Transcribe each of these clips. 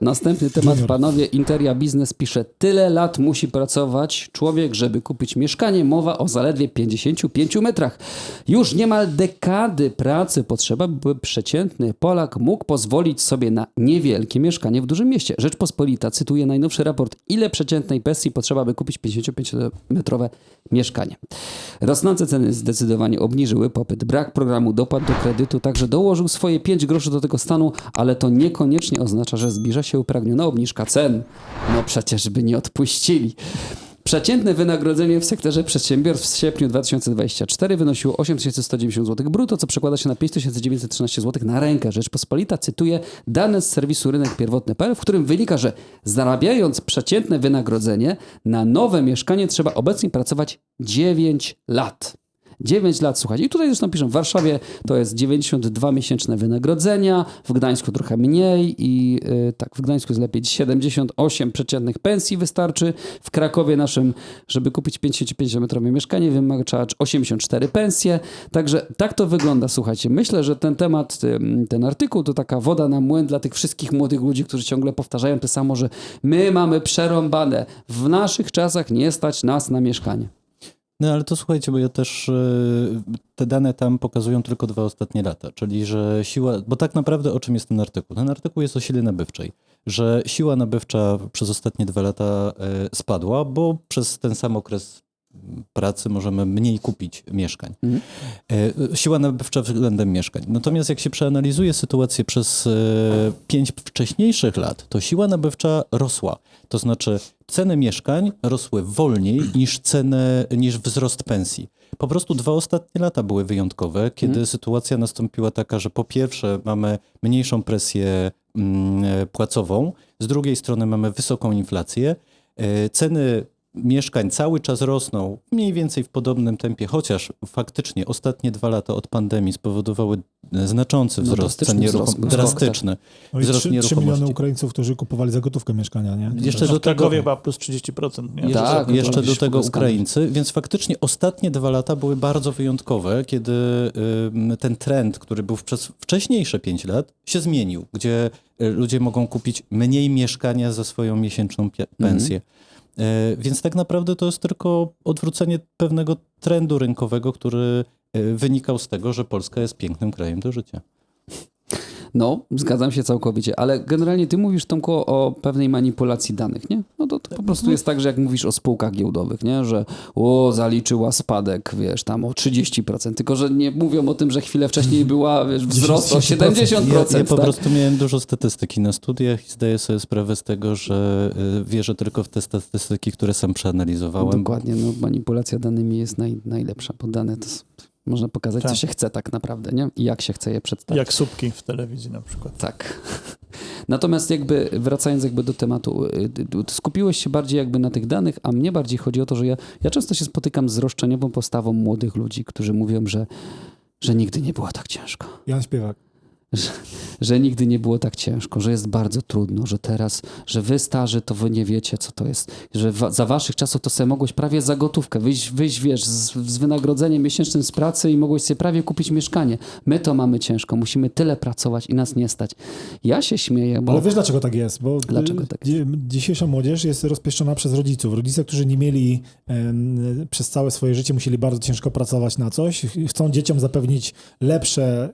Następny temat, Junior. panowie. Interia Biznes pisze, tyle lat musi pracować człowiek, żeby kupić mieszkanie. Mowa o zaledwie 55 metrach. Już niemal dekady pracy potrzeba, by przeciętny Polak mógł pozwolić sobie na niewielkie mieszkanie w dużym mieście. Rzeczpospolita cytuje najnowszy raport, ile przeciętnej pensji potrzeba, by kupić 55-metrowe mieszkanie. Rosnące ceny zdecydowanie obniżyły popyt. Brak programu dopłat do kredytu także dołożył swoje 5 groszy do tego stanu, ale to niekoniecznie oznacza, że zbliża się upragniona obniżka cen. No przecież by nie odpuścili. Przeciętne wynagrodzenie w sektorze przedsiębiorstw w sierpniu 2024 wynosiło 8190 zł brutto, co przekłada się na 5913 zł na rękę. Rzeczpospolita cytuje dane z serwisu rynek pierwotny.pl, w którym wynika, że zarabiając przeciętne wynagrodzenie na nowe mieszkanie trzeba obecnie pracować 9 lat. 9 lat, słuchajcie. I tutaj zresztą piszą, w Warszawie to jest 92 miesięczne wynagrodzenia, w Gdańsku trochę mniej i y, tak, w Gdańsku jest lepiej 78 przeciętnych pensji wystarczy. W Krakowie naszym, żeby kupić 55-metrowe mieszkanie, wymaga trzeba 84 pensje. Także tak to wygląda, słuchajcie. Myślę, że ten temat, ym, ten artykuł to taka woda na młyn dla tych wszystkich młodych ludzi, którzy ciągle powtarzają to samo, że my mamy przerąbane. W naszych czasach nie stać nas na mieszkanie. No ale to słuchajcie, bo ja też y, te dane tam pokazują tylko dwa ostatnie lata, czyli że siła, bo tak naprawdę o czym jest ten artykuł? Ten artykuł jest o sile nabywczej, że siła nabywcza przez ostatnie dwa lata y, spadła, bo przez ten sam okres pracy możemy mniej kupić mieszkań. Mhm. E, Siła nabywcza względem mieszkań. Natomiast jak się przeanalizuje sytuację przez e, pięć wcześniejszych lat, to siła nabywcza rosła. To znaczy ceny mieszkań rosły wolniej niż ceny, niż wzrost pensji. Po prostu dwa ostatnie lata były wyjątkowe, kiedy sytuacja nastąpiła taka, że po pierwsze mamy mniejszą presję mm, e, płacową, z drugiej strony mamy wysoką inflację. Ceny mieszkań cały czas rosną mniej więcej w podobnym tempie, chociaż faktycznie ostatnie dwa lata od pandemii spowodowały znaczący No, wzrost drastyczny cen wzrost, nieruchomości. wzrost, tak. Drastyczny. No i Wzrost 3, 3 miliony nieruchomości. Ukraińców, którzy kupowali za gotówkę mieszkania, nie? Jeszcze No do w tego, Krakowie chyba plus 30%. Nie? Tak, jeszcze, no to jeszcze do tego. Ukraińcy, więc faktycznie ostatnie dwa lata były bardzo wyjątkowe, kiedy ten trend, który był przez wcześniejsze pięć lat, się zmienił, gdzie y, ludzie mogą kupić mniej mieszkania za swoją miesięczną pensję. Y, Więc tak naprawdę to jest tylko odwrócenie pewnego trendu rynkowego, który y, wynikał z tego, że Polska jest pięknym krajem do życia. No, zgadzam się całkowicie, ale generalnie ty mówisz, Tomku, o pewnej manipulacji danych, nie? No to, to po prostu jest tak, że jak mówisz o spółkach giełdowych, nie? Że o, zaliczyła spadek, wiesz, tam o 30%, tylko że nie mówią o tym, że chwilę wcześniej była, wiesz, wzrost o 70%, Ja, ja po tak? prostu miałem dużo statystyki na studiach i zdaję sobie sprawę z tego, że y, wierzę tylko w te statystyki, które sam przeanalizowałem. Dokładnie, no manipulacja danymi jest naj, najlepsza, bo dane to można pokazać, co Tak. się chce tak naprawdę, nie? I jak się chce je przedstawić. Jak słupki w telewizji na przykład. Tak. Natomiast jakby wracając jakby do tematu, y, skupiłeś się bardziej jakby na tych danych, a mnie bardziej chodzi o to, że ja, ja często się spotykam z roszczeniową postawą młodych ludzi, którzy mówią, że, że nigdy nie było tak ciężko. Jan Śpiewak. Że, że nigdy nie było tak ciężko, że jest bardzo trudno, że teraz, że wy starzy to wy nie wiecie, co to jest, że wa, za waszych czasów to sobie mogłeś prawie za gotówkę wyjść, wyjść wiesz, z, z wynagrodzeniem miesięcznym z pracy i mogłeś sobie prawie kupić mieszkanie. My to mamy ciężko, musimy tyle pracować i nas nie stać. Ja się śmieję, bo... Ale wiesz dlaczego tak jest? Bo Dlaczego y, tak dzi- Dzisiejsza młodzież jest rozpieszczona przez rodziców. Rodzice, którzy nie mieli em, przez całe swoje życie, musieli bardzo ciężko pracować na coś. Chcą dzieciom zapewnić lepsze,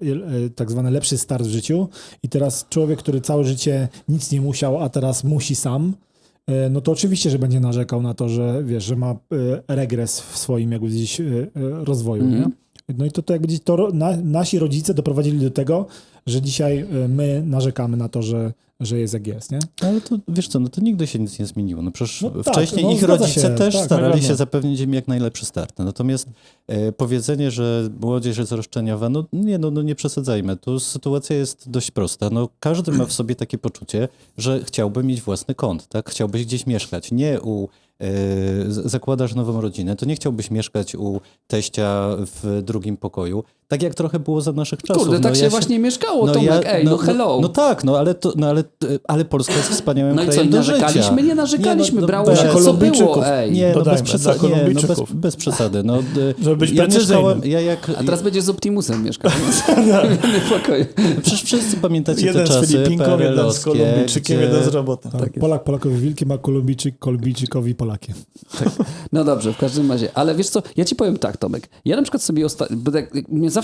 y, tak zwany lepszy start w życiu. I teraz człowiek, który całe życie nic nie musiał, a teraz musi sam, y, no to oczywiście, że będzie narzekał na to, że wiesz, że ma y, regres w swoim jakby gdzieś y, rozwoju, Mhm. nie? No i to, to jakby to na, nasi rodzice doprowadzili do tego, że dzisiaj my narzekamy na to, że, że jest jak jest, nie? Ale to wiesz co, no to nigdy się nic nie zmieniło. No przecież No tak, wcześniej no ich rodzice się, też tak, starali się zapewnić im jak najlepszy start. Natomiast e, powiedzenie, że młodzież jest roszczeniowa, no nie, no, no nie przesadzajmy. Tu sytuacja jest dość prosta. No każdy ma w sobie takie poczucie, że chciałby mieć własny kąt, tak? Chciałbyś gdzieś mieszkać, nie u e, zakładasz nową rodzinę, to nie chciałbyś mieszkać u teścia w drugim pokoju. Tak Tak jak trochę było za naszych czasów. Kurde, tak no, się ja właśnie mieszkało, Tomek, ej, no, hello. No, tak, no ale, to, no, ale, ale Polska jest wspaniałym No i co, krajem i do narzekaliśmy? życia. Nie narzekaliśmy, no, brało się co było, ej. Nie, no Dodajmy, bez przesady. dla Nie, no bez, bez przesady. No, d- Żeby być ja precyzyjnym. mieszkałem, ja jak, A teraz będziesz z Optimusem mieszkał. w pokoju. przecież wszyscy pamiętacie Jeden te z czasy Filipinką, jeden z Kolumbijczykiem, gdzie- jeden z robotem. Tak, Tak. Polak Polakowi wilkiem, a Kolumbijczyk Kolumbijczykowi Polakiem. No dobrze, w każdym razie. Ale wiesz co, ja ci powiem tak, Tomek. Ja na przykład sobie ostatnio,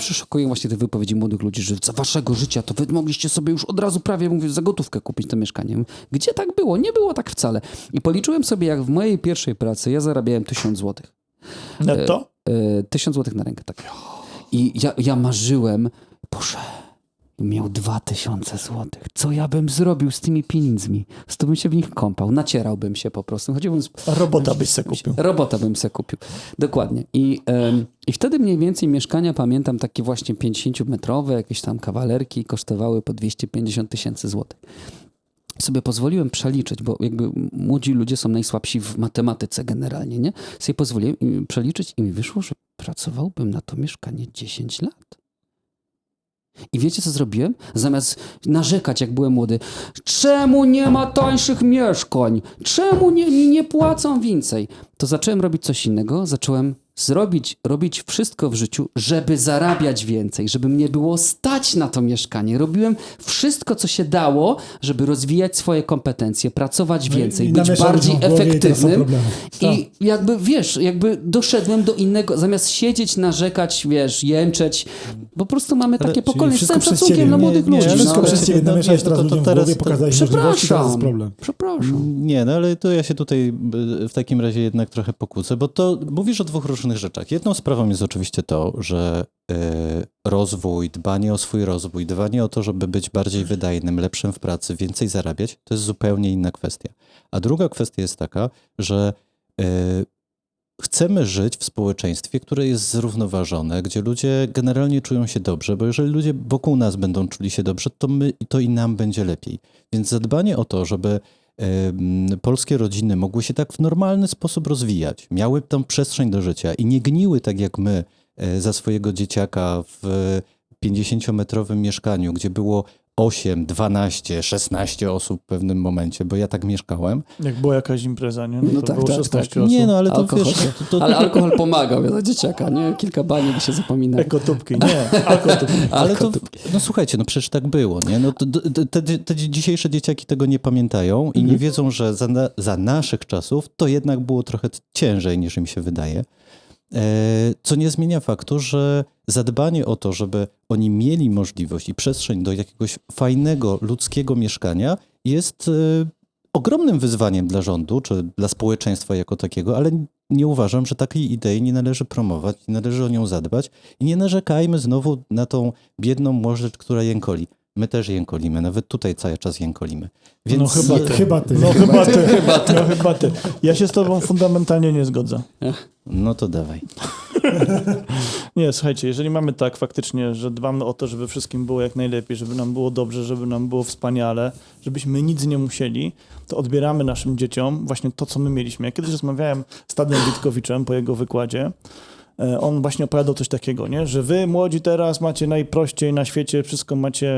zawsze szokują właśnie te wypowiedzi młodych ludzi, że za waszego życia to wy mogliście sobie już od razu prawie, mówię, za gotówkę kupić to mieszkanie. Gdzie tak było? Nie było tak wcale. I policzyłem sobie, jak w mojej pierwszej pracy ja zarabiałem 1000 złotych. Netto? E, 1000 złotych na rękę, tak. I ja, ja marzyłem, Boże, miał 2000 złotych. Co ja bym zrobił z tymi pieniędzmi? Z to bym się w nich kąpał, nacierałbym się po prostu. Chodziłbym z, robota byś se kupił. Robota bym se kupił. Dokładnie. I, em, I wtedy mniej więcej mieszkania, pamiętam, takie właśnie 50-metrowe, jakieś tam kawalerki kosztowały po 250 tysięcy złotych. Sobie pozwoliłem przeliczyć, bo jakby młodzi ludzie są najsłabsi w matematyce generalnie, nie? Sobie pozwoliłem przeliczyć i mi wyszło, że pracowałbym na to mieszkanie 10 lat. I wiecie, co zrobiłem? Zamiast narzekać, jak byłem młody, czemu nie ma tańszych mieszkań? Czemu nie, nie płacą więcej? To zacząłem robić coś innego. Zacząłem zrobić, robić wszystko w życiu, żeby zarabiać więcej, żeby mnie było stać na to mieszkanie. Robiłem wszystko, co się dało, żeby rozwijać swoje kompetencje, pracować No i- więcej, i być namieszał bardziej głowie i efektywnym. problemy. Tak. I jakby, wiesz, jakby doszedłem do innego, zamiast siedzieć, narzekać, wiesz, jęczeć, po prostu mamy Ale- takie pokolenie, z wszystko całym szacunkiem dla Nie, młodych nie, ludzi. ale Wszystko no, przez ciebie no, namieszałeś nie, teraz to- to teraz głowie, pokazałeś teraz jest Przepraszam. problem. Przepraszam. Nie, no ale to ja się tutaj y, w takim razie jednak trochę pokłócę, bo to mówisz o dwóch różnych rzeczach. Jedną sprawą jest oczywiście to, że y, rozwój, dbanie o swój rozwój, dbanie o to, żeby być bardziej wydajnym, lepszym w pracy, więcej zarabiać, to jest zupełnie inna kwestia. A druga kwestia jest taka, że y, chcemy żyć w społeczeństwie, które jest zrównoważone, gdzie ludzie generalnie czują się dobrze, bo jeżeli ludzie wokół nas będą czuli się dobrze, to my to i nam będzie lepiej. Więc zadbanie o to, żeby polskie rodziny mogły się tak w normalny sposób rozwijać, miały tą przestrzeń do życia i nie gniły tak jak my e, za swojego dzieciaka w 50-metrowym mieszkaniu, gdzie było 8, 12, 16 osób w pewnym momencie, bo ja tak mieszkałem. Jak była jakaś impreza, nie? No, No to tak, było tak, 16 tak. osób. Nie, no ale to Alkohol. wiesz, to, to, Ale alkohol pomagał za dzieciaka, nie? Kilka baniek się zapomina. Ekotubki, nie, alkotubki. Ale to, no słuchajcie, no przecież tak było, nie? No to, te, te dzisiejsze dzieciaki tego nie pamiętają i nie wiedzą, że za, za naszych czasów to jednak było trochę ciężej niż im się wydaje. E, Co nie zmienia faktu, że zadbanie o to, żeby oni mieli możliwość i przestrzeń do jakiegoś fajnego, ludzkiego mieszkania jest e, ogromnym wyzwaniem dla rządu, czy dla społeczeństwa jako takiego, ale nie uważam, że takiej idei nie należy promować, nie należy o nią zadbać i nie narzekajmy znowu na tą biedną młodzież, która jękoli. My też jękolimy, nawet tutaj cały czas jękolimy. Więc No chyba ty. chyba ty. No chyba ty. No chyba ty. Ja się z tobą fundamentalnie nie zgodzę. No to dawaj. Nie, słuchajcie, jeżeli mamy tak faktycznie, że dbamy o to, żeby wszystkim było jak najlepiej, żeby nam było dobrze, żeby nam było wspaniale, żebyśmy nic nie musieli, to odbieramy naszym dzieciom właśnie to, co my mieliśmy. Ja kiedyś rozmawiałem z Tadem Witkowiczem po jego wykładzie. E, On właśnie opowiadał coś takiego, nie? że wy młodzi teraz macie najprościej na świecie, wszystko macie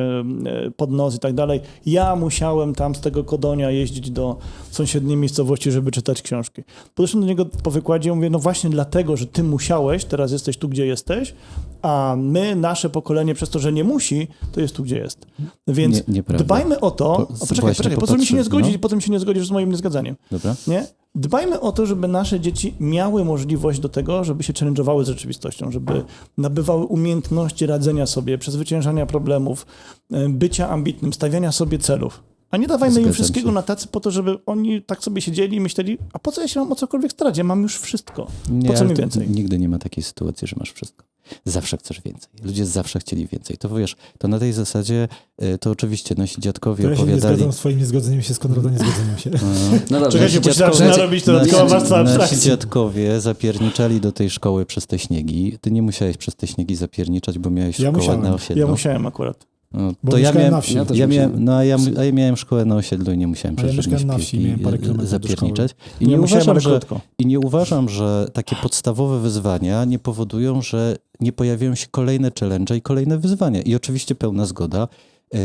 e, pod nos i tak dalej. Ja musiałem tam z tego Kodonia jeździć do sąsiedniej miejscowości, żeby czytać książki. Podeszłem do niego po wykładzie i mówię, no właśnie dlatego, że ty musiałeś, teraz jesteś tu, gdzie jesteś, a my, nasze pokolenie, przez to, że nie musi, to jest tu, gdzie jest. Więc Nie- dbajmy o to... Po- o, poczekaj, poczekaj, mi się nie zgodzić no. potem się nie zgodzisz z moim niezgadzaniem. Dobra? Nie? Dbajmy o to, żeby nasze dzieci miały możliwość do tego, żeby się challenge'owały z rzeczywistością, żeby nabywały umiejętności radzenia sobie, przezwyciężania problemów, e, bycia ambitnym, stawiania sobie celów. A nie dawajmy im Zgadzam wszystkiego się. na tacy po to, żeby oni tak sobie siedzieli i myśleli, a po co ja się mam o cokolwiek starać? Ja mam już wszystko. Nie, po co mi więcej? Nigdy nie ma takiej sytuacji, że masz wszystko. Zawsze chcesz więcej. Ludzie zawsze chcieli więcej. To wiesz, to na tej zasadzie y, to oczywiście nasi dziadkowie To ja się nie opowiadali. zgadzam z twoim niezgodzeniem się z Konrada, nie zgadzam się. No dobrze. Czekajcie, bo się zaczyna Słuchajcie, robić dodatkowa warstwa nasi dziadkowie zapierniczali do tej szkoły przez te śniegi. Ty nie musiałeś przez te śniegi zapierniczać, bo miałeś Ja szkołę musiałem. na Ja osiedlu. Ja musiałem akurat. No, to ja miałem, na wsi. Ja ja miałem, no, a ja, a ja miałem szkołę na osiedlu i nie musiałem A ja na wsi, miałem parę e, kilometrów zapierniczać. I Nie musiałem, uważam, że. I nie uważam, że takie podstawowe wyzwania nie powodują, że nie pojawiają się kolejne challenge i kolejne wyzwania. I oczywiście pełna zgoda. e,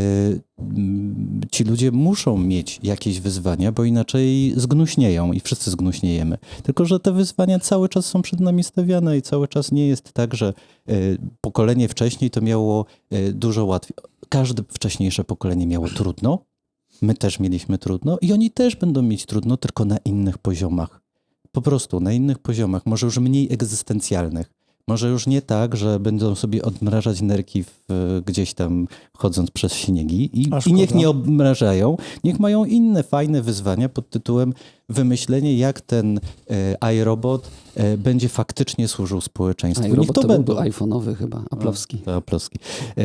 Ci ludzie muszą mieć jakieś wyzwania, bo inaczej zgnuśnieją i wszyscy zgnuśniejemy. Tylko, że te wyzwania cały czas są przed nami stawiane i cały czas nie jest tak, że e, pokolenie wcześniej to miało dużo łatwiej. Każde wcześniejsze pokolenie miało trudno, my też mieliśmy trudno i oni też będą mieć trudno, tylko na innych poziomach. Po prostu na innych poziomach, może już mniej egzystencjalnych. Może już nie tak, że będą sobie odmrażać nerki w, gdzieś tam chodząc przez śniegi i, A i niech nie obmrażają. Niech mają inne fajne wyzwania pod tytułem wymyślenie, jak ten e, iRobot e, będzie faktycznie służył społeczeństwu. A i niech to to będą. byłby iPhone'owy chyba, aplowski. To Aplowski. E, e,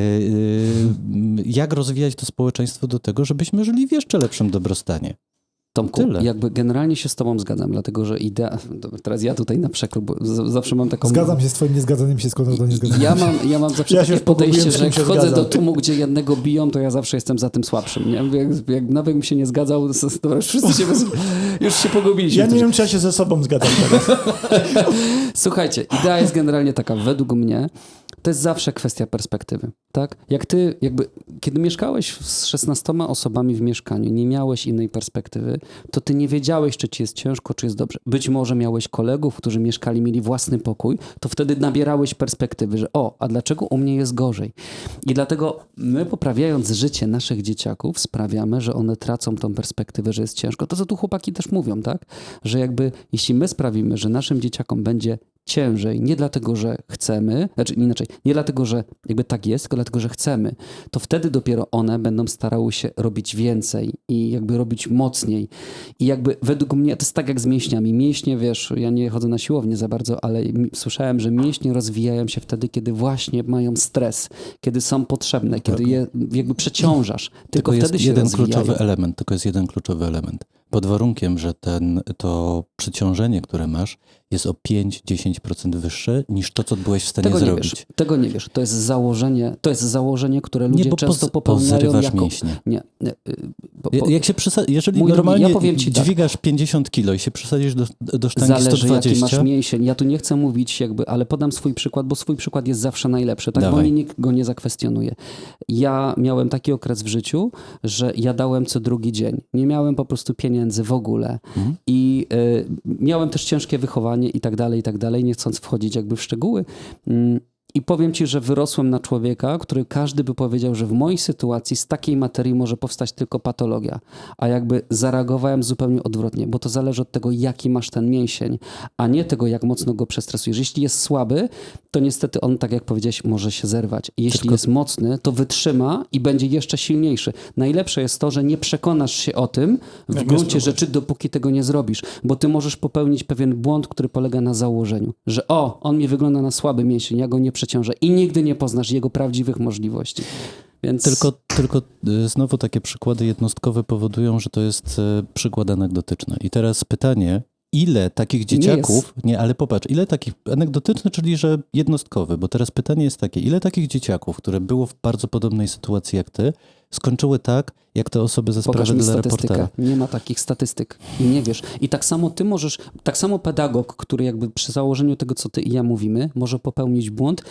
jak rozwijać to społeczeństwo do tego, żebyśmy żyli w jeszcze lepszym dobrostanie? Tomku, Tyle. jakby generalnie się z tobą zgadzam, dlatego że idea... Teraz ja tutaj na z- zawsze mam taką... Zgadzam się z twoim niezgadzaniem się, skąd to nie zgadzam. Ja mam, ja mam zawsze Ja się takie podejście, z że jak wchodzę zgadzam. do tłumu, gdzie jednego biją, to ja zawsze jestem za tym słabszym. Nie? Jak, jak nawet bym się nie zgadzał, to, już wszyscy się bez... już się pogubiliśmy. Ja nie wiem, czy ja się ze sobą zgadzam teraz. Słuchajcie, idea jest generalnie taka, według mnie, to jest zawsze kwestia perspektywy, tak? Jak ty, jakby, kiedy mieszkałeś z 16 osobami w mieszkaniu, nie miałeś innej perspektywy, to ty nie wiedziałeś, czy ci jest ciężko, czy jest dobrze. Być może miałeś kolegów, którzy mieszkali, mieli własny pokój, to wtedy nabierałeś perspektywy, że o, a dlaczego u mnie jest gorzej? I dlatego my, poprawiając życie naszych dzieciaków, sprawiamy, że one tracą tą perspektywę, że jest ciężko. To, co tu chłopaki też mówią, tak? Że jakby, jeśli my sprawimy, że naszym dzieciakom będzie ciężej, nie dlatego, że chcemy, znaczy inaczej, nie dlatego, że jakby tak jest, tylko dlatego, że chcemy, to wtedy dopiero one będą starały się robić więcej i jakby robić mocniej. I jakby według mnie, to jest tak jak z mięśniami. Mięśnie, wiesz, ja nie chodzę na siłownię za bardzo, ale słyszałem, że mięśnie rozwijają się wtedy, kiedy właśnie mają stres, kiedy są potrzebne, kiedy je jakby przeciążasz. Tylko, Tylko wtedy jest się jeden rozwijają. kluczowy element, tylko jest jeden kluczowy element. Pod warunkiem, że ten, to przeciążenie, które masz, jest o 5-10% wyższe niż to, co byłeś w stanie Tego zrobić. wiesz. Tego nie wiesz. To jest założenie, to jest założenie, które ludzie nie, bo często popełniają jako... mięśnie. Nie, nie, y, bo, Ja- bo, Jak się przysa- jeżeli Mój drogi, normalnie ja powiem ci tak. dźwigasz 50 kilo i się przesadzisz do, do sztangi zależy jaki 120, masz mięsień. Ja tu nie chcę mówić jakby, ale podam swój przykład, bo swój przykład jest zawsze najlepszy, tak? Bo mnie nikt go nie zakwestionuje. Ja miałem taki okres w życiu, że jadałem co drugi dzień. Nie miałem po prostu pieniędzy w ogóle. Mhm. I y, miałem też ciężkie wychowanie i tak dalej, i tak dalej, nie chcąc wchodzić jakby w szczegóły. I powiem ci, że wyrosłem na człowieka, który każdy by powiedział, że w mojej sytuacji z takiej materii może powstać tylko patologia. A jakby zareagowałem zupełnie odwrotnie, bo to zależy od tego, jaki masz ten mięsień, a nie tego, jak mocno go przestresujesz. Jeśli jest słaby, to niestety on, tak jak powiedziałeś, może się zerwać. Jeśli Tylko- jest mocny, to wytrzyma i będzie jeszcze silniejszy. Najlepsze jest to, że nie przekonasz się o tym w Jak gruncie rzeczy, dopóki tego nie zrobisz, bo ty możesz popełnić pewien błąd, który polega na założeniu, że o, on mi wygląda na słaby mięsień, ja go nie i nigdy nie poznasz jego prawdziwych możliwości. Więc Tylko, tylko y, znowu takie przykłady jednostkowe powodują, że to jest y, przykład anegdotyczny. I teraz pytanie, ile takich dzieciaków, nie, ale popatrz, ile takich, anegdotyczny, czyli że jednostkowy, bo teraz pytanie jest takie, ile takich dzieciaków, które było w bardzo podobnej sytuacji jak ty, skończyły tak, jak te osoby ze sprawy dla reportera. Nie ma takich statystyk i nie wiesz. I tak samo ty możesz, tak samo pedagog, który jakby przy założeniu tego, co ty i ja mówimy, może popełnić błąd,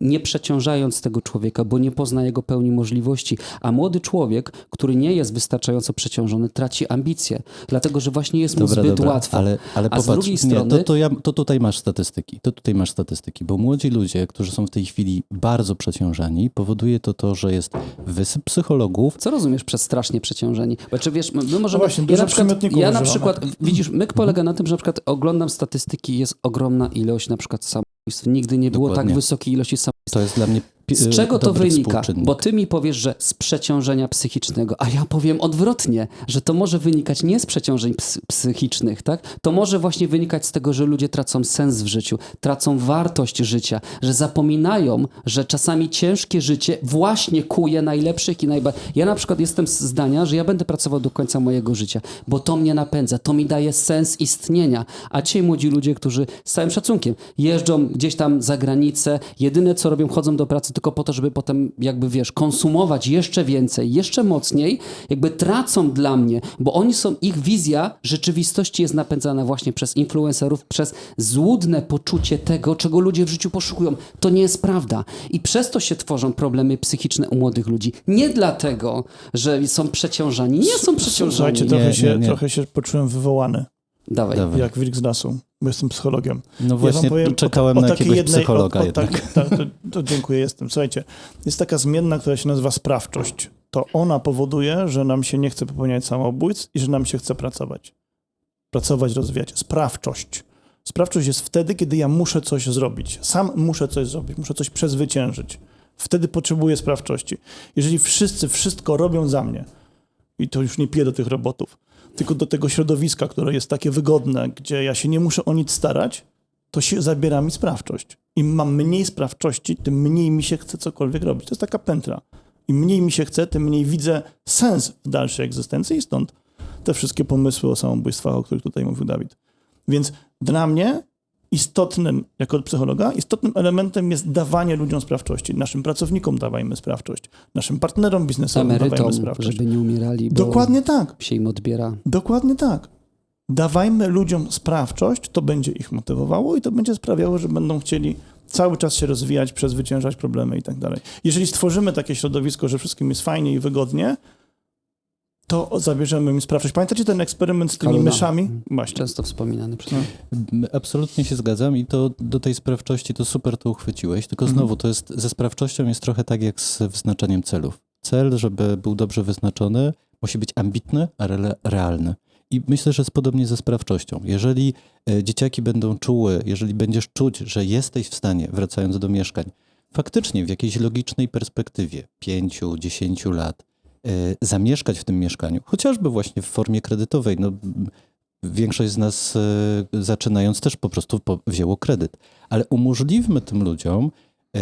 nie przeciążając tego człowieka, bo nie pozna jego pełni możliwości. A młody człowiek, który nie jest wystarczająco przeciążony, traci ambicje, dlatego że właśnie jest mu Dobra, zbyt dobra, łatwo. ale, ale A z popatrz, drugiej nie, strony- to, to, ja, to tutaj masz statystyki, to tutaj masz statystyki, bo młodzi ludzie, którzy są w tej chwili bardzo przeciążani, powoduje to to, że jest wysyp psychologów, Co rozumiesz przez strasznie przeciążeni? Bo czy wiesz, my możemy... No właśnie, ja na przykład, ja na przykład, widzisz, myk polega na tym, że na przykład oglądam statystyki, jest ogromna ilość na przykład samobójstw. Nigdy nie było tak Dokładnie. wysokiej ilości samobójstw. to jest dla mnie Z czego to wynika? Bo ty mi powiesz, że z przeciążenia psychicznego, a ja powiem odwrotnie, że to może wynikać nie z przeciążeń ps- psychicznych, tak? To może właśnie wynikać z tego, że ludzie tracą sens w życiu, tracą wartość życia, że zapominają, że czasami ciężkie życie właśnie kuje najlepszych i najbardziej. Ja na przykład jestem zdania, że ja będę pracował do końca mojego życia, bo to mnie napędza, to mi daje sens istnienia. A ci młodzi ludzie, którzy z całym szacunkiem jeżdżą gdzieś tam za granicę. Jedyne co robią, chodzą do pracy tylko po to, żeby potem jakby wiesz, konsumować jeszcze więcej, jeszcze mocniej, jakby tracą dla mnie, bo oni są, ich wizja rzeczywistości jest napędzana właśnie przez influencerów, przez złudne poczucie tego, czego ludzie w życiu poszukują. To nie jest prawda. I przez to się tworzą problemy psychiczne u młodych ludzi. Nie dlatego, że są przeciążani. Nie są przeciążani. Słuchajcie, Nie, trochę, nie, się, nie. trochę się poczułem wywołany, Dawaj. Dawaj. jak wilk z lasu, bo jestem psychologiem. No właśnie, czekałem na takiej jakiegoś psychologa o, o jednak. tak- tak, to, to dziękuję, jestem. Słuchajcie, jest taka zmienna, która się nazywa sprawczość. To ona powoduje, że nam się nie chce popełniać samobójstw i że nam się chce pracować. Pracować, rozwijać. Sprawczość. Sprawczość jest wtedy, kiedy ja muszę coś zrobić. Sam muszę coś zrobić, muszę coś przezwyciężyć. Wtedy potrzebuję sprawczości. Jeżeli wszyscy wszystko robią za mnie, i to już nie piję do tych robotów, tylko do tego środowiska, które jest takie wygodne, gdzie ja się nie muszę o nic starać, to się zabiera mi sprawczość. Im mam mniej sprawczości, tym mniej mi się chce cokolwiek robić. To jest taka pętla. Im mniej mi się chce, tym mniej widzę sens w dalszej egzystencji i stąd te wszystkie pomysły o samobójstwach, o których tutaj mówił Dawid. Więc dla mnie istotnym, jako psychologa, istotnym elementem jest dawanie ludziom sprawczości. Naszym pracownikom dawajmy sprawczość. Naszym partnerom biznesowym Emerytom, dawajmy sprawczość. żeby nie umierali, bo Dokładnie tak. się im odbiera. Dokładnie tak. Dawajmy ludziom sprawczość, to będzie ich motywowało i to będzie sprawiało, że będą chcieli cały czas się rozwijać, przezwyciężać problemy i tak dalej. Jeżeli stworzymy takie środowisko, że wszystkim jest fajnie i wygodnie, to zabierzemy im sprawczość. Pamiętacie ten eksperyment z tymi Kaluna. myszami? Właśnie. Często wspominany przez M- Absolutnie się zgadzam i to do tej sprawczości to super to uchwyciłeś, tylko Mhm. znowu to jest, ze sprawczością jest trochę tak jak z wyznaczeniem celów. Cel, żeby był dobrze wyznaczony, musi być ambitny, ale realny. I myślę, że jest podobnie ze sprawczością. Jeżeli e, dzieciaki będą czuły, jeżeli będziesz czuć, że jesteś w stanie, wracając do mieszkań, faktycznie w jakiejś logicznej perspektywie 5-10 lat zamieszkać w tym mieszkaniu, chociażby właśnie w formie kredytowej, no Większość z nas e, zaczynając też po prostu wzięło kredyt. Ale umożliwmy tym ludziom e,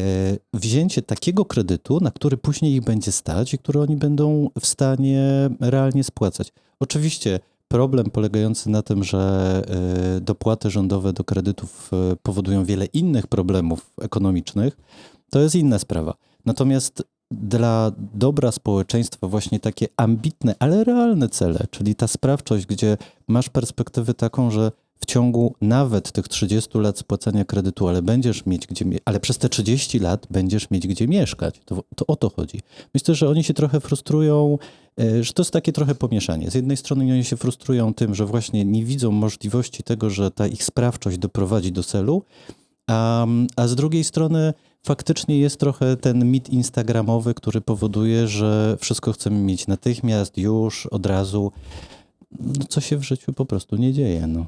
wzięcie takiego kredytu, na który później ich będzie stać i który oni będą w stanie realnie spłacać. Oczywiście problem polegający na tym, że dopłaty rządowe do kredytów powodują wiele innych problemów ekonomicznych, to jest inna sprawa. Natomiast dla dobra społeczeństwa właśnie takie ambitne, ale realne cele, czyli ta sprawczość, gdzie masz perspektywę taką, że w ciągu nawet tych 30 lat spłacania kredytu, ale będziesz mieć gdzie, ale przez te 30 lat będziesz mieć gdzie mieszkać. To, to o to chodzi. Myślę, że oni się trochę frustrują, e, że to jest takie trochę pomieszanie. Z jednej strony oni się frustrują tym, że właśnie nie widzą możliwości tego, że ta ich sprawczość doprowadzi do celu, a, a z drugiej strony faktycznie jest trochę ten mit instagramowy, który powoduje, że wszystko chcemy mieć natychmiast, już, od razu, no, co się w życiu po prostu nie dzieje. No.